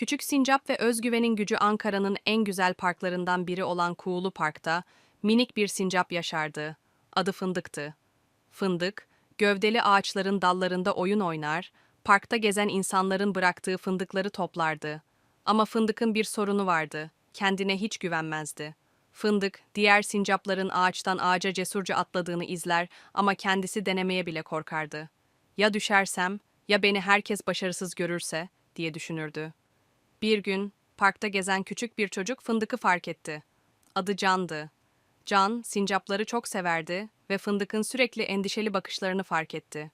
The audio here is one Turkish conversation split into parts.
Küçük Sincap ve Özgüven'in gücü Ankara'nın en güzel parklarından biri olan Kuğulu Park'ta minik bir sincap yaşardı. Adı Fındık'tı. Fındık, gövdeli ağaçların dallarında oyun oynar, parkta gezen insanların bıraktığı fındıkları toplardı. Ama Fındık'ın bir sorunu vardı. Kendine hiç güvenmezdi. Fındık, diğer sincapların ağaçtan ağaca cesurca atladığını izler ama kendisi denemeye bile korkardı. Ya düşersem, ya beni herkes başarısız görürse diye düşünürdü. Bir gün parkta gezen küçük bir çocuk Fındık'ı fark etti. Adı Can'dı. Can, sincapları çok severdi ve Fındık'ın sürekli endişeli bakışlarını fark etti.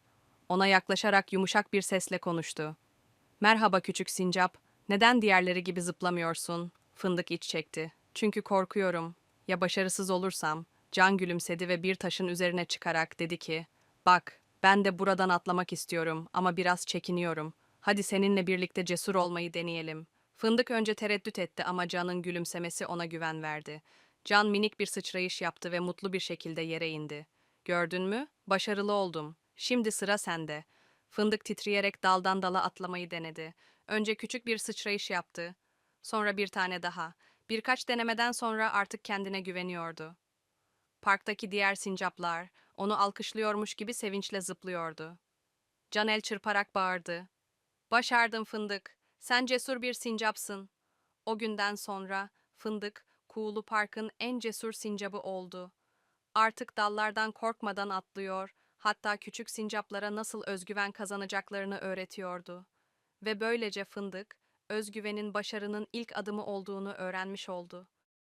Ona yaklaşarak yumuşak bir sesle konuştu. Merhaba küçük sincap, neden diğerleri gibi zıplamıyorsun? Fındık iç çekti. Çünkü korkuyorum. Ya başarısız olursam? Can gülümsedi ve bir taşın üzerine çıkarak dedi ki, Bak, ben de buradan atlamak istiyorum ama biraz çekiniyorum. Hadi seninle birlikte cesur olmayı deneyelim. Fındık önce tereddüt etti ama Can'ın gülümsemesi ona güven verdi. Can minik bir sıçrayış yaptı ve mutlu bir şekilde yere indi. Gördün mü? Başarılı oldum. Şimdi sıra sende. Fındık titreyerek daldan dala atlamayı denedi. Önce küçük bir sıçrayış yaptı. Sonra bir tane daha. Birkaç denemeden sonra artık kendine güveniyordu. Parktaki diğer sincaplar onu alkışlıyormuş gibi sevinçle zıplıyordu. Can el çırparak bağırdı. Başardın Fındık. Sen cesur bir sincapsın. O günden sonra Fındık, Kuğulu Park'ın en cesur sincabı oldu. Artık dallardan korkmadan atlıyor, hatta küçük sincaplara nasıl özgüven kazanacaklarını öğretiyordu. Ve böylece Fındık, özgüvenin başarının ilk adımı olduğunu öğrenmiş oldu.